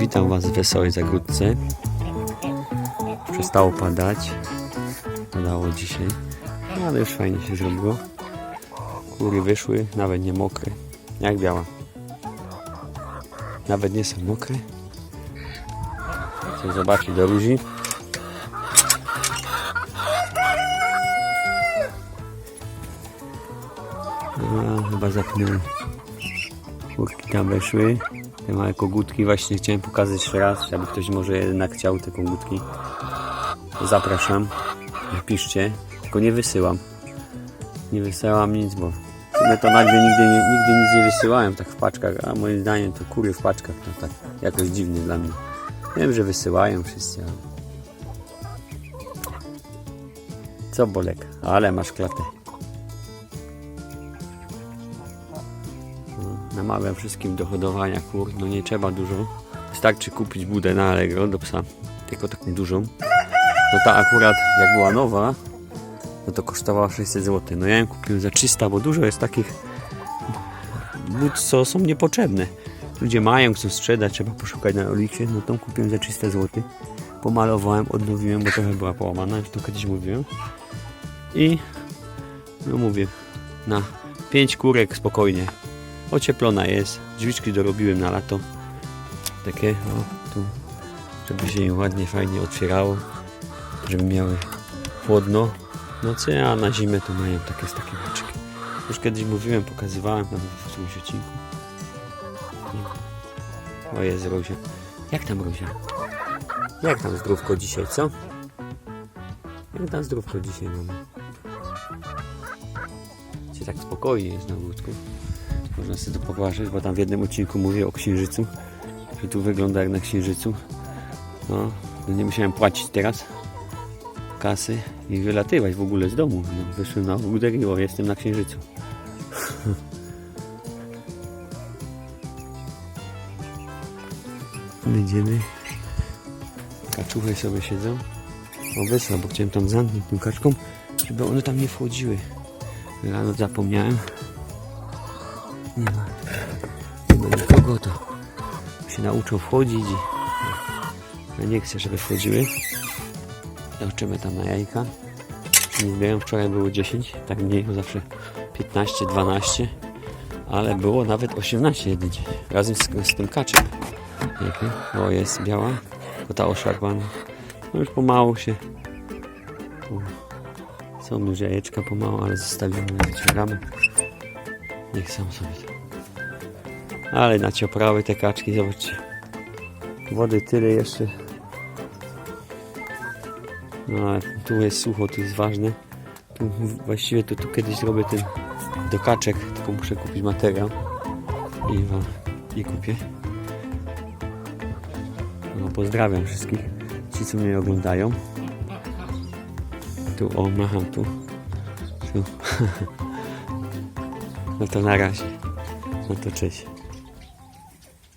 Witam Was w Wesołej Zagródce. Przestało padać. Padało dzisiaj. No, ale już fajnie się zrobiło. Kury wyszły, nawet nie mokre. Jak biała. Nawet nie są mokre. Chcę zobaczyć do Rózi. A, chyba zapnęły. Kurki tam weszły. Te małe kogutki właśnie chciałem pokazać jeszcze raz. Aby ktoś może jednak chciał te kogutki. Zapraszam. Napiszcie. Tylko nie wysyłam. Nie wysyłam nic, bo w sumie to nagle nigdy, nigdy nic nie wysyłałem tak w paczkach, a moim zdaniem to kury w paczkach to tak jakoś dziwnie dla mnie. Wiem, że wysyłają wszyscy, ale... Co Bolek? Ale masz klatę. Namawiam wszystkim do hodowania kur. No nie trzeba dużo. Wystarczy kupić budę na Allegro do psa. Tylko taką dużą. No ta akurat jak była nowa, no to kosztowała 600 zł. No ja ją kupiłem za 300, bo dużo jest takich bud, co są niepotrzebne. Ludzie mają, chcą sprzedać, trzeba poszukać na Oliksie. No tą kupiłem za 300 zł. Pomalowałem, odnowiłem, bo trochę była połamana, już to kiedyś mówiłem. I no mówię, na 5 kurek spokojnie. Ocieplona jest. Drzwiczki dorobiłem na lato. Takie, o, tu, żeby się im ładnie, fajnie otwierało. Żeby miały chłodno nocy, a na zimę to mają takie z takie haczyki. Już kiedyś mówiłem, pokazywałem tam w którymś odcinku. O jest Rozia. Jak tam Rozia? Jak tam zdrówko dzisiaj, co? Jak tam zdrówko dzisiaj mamy? Się tak spokojnie jest na łódku. Można sobie to popatrzeć, bo tam w jednym odcinku mówię o księżycu. Że tu wygląda jak na księżycu. No, no nie musiałem płacić teraz kasy i wylatywać w ogóle z domu. No, wyszłem na łódek i o, jestem na księżycu. Będziemy. Kaczuchy sobie siedzą. O, wysła, bo chciałem tam zamknąć tym kaczką, żeby one tam nie wchodziły. Rano zapomniałem. Nie ma, nie ma nikogo, to się nauczą wchodzić i ja nie chcę, żeby wchodziły. Zobaczymy tam na jajka. Nie zbieram, wczoraj było 10, tak mniej, bo zawsze 15, 12, ale było nawet 18 jeden dzień, razem z, z tym kaczem. Pięknie. O, jest biała, tylko ta oszarpana. No już pomału się. Są już jajeczka pomału, ale zostawimy, wyciągamy. Niech są sobie. Ale nacioprały te kaczki, zobaczcie. Wody tyle jeszcze. No tu jest sucho, to jest ważne. Tu, właściwie to tu kiedyś zrobię ten do kaczek, tylko muszę kupić materiał i i kupię. No, pozdrawiam wszystkich, ci co mnie oglądają. Tu o, macham tu. tu. No to na razie. No to cześć.